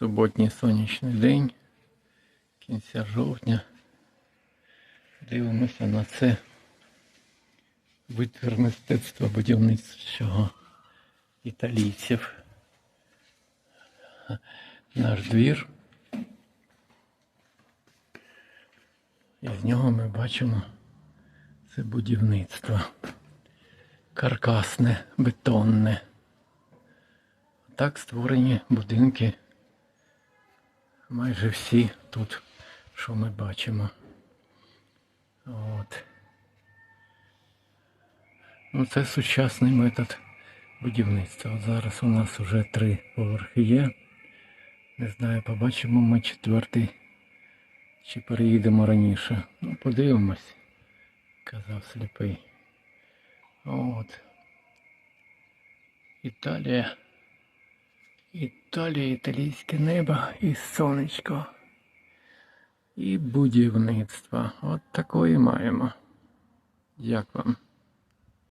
Суботній сонячний день, кінця жовтня. Дивимося на це витвір мистецтва будівництвого італійців. Наш двір. І з нього ми бачимо це будівництво. Каркасне, бетонне. Так створені будинки. Майже всі тут, що ми бачимо. От. Ну, це сучасний метод будівництва. От Зараз у нас вже три поверхи є. Не знаю, побачимо ми четвертий. Чи переїдемо раніше. Ну, подивимось, казав сліпий. От. Італія. Італія, італійське небо і сонечко. І будівництво. От такої маємо. Як вам?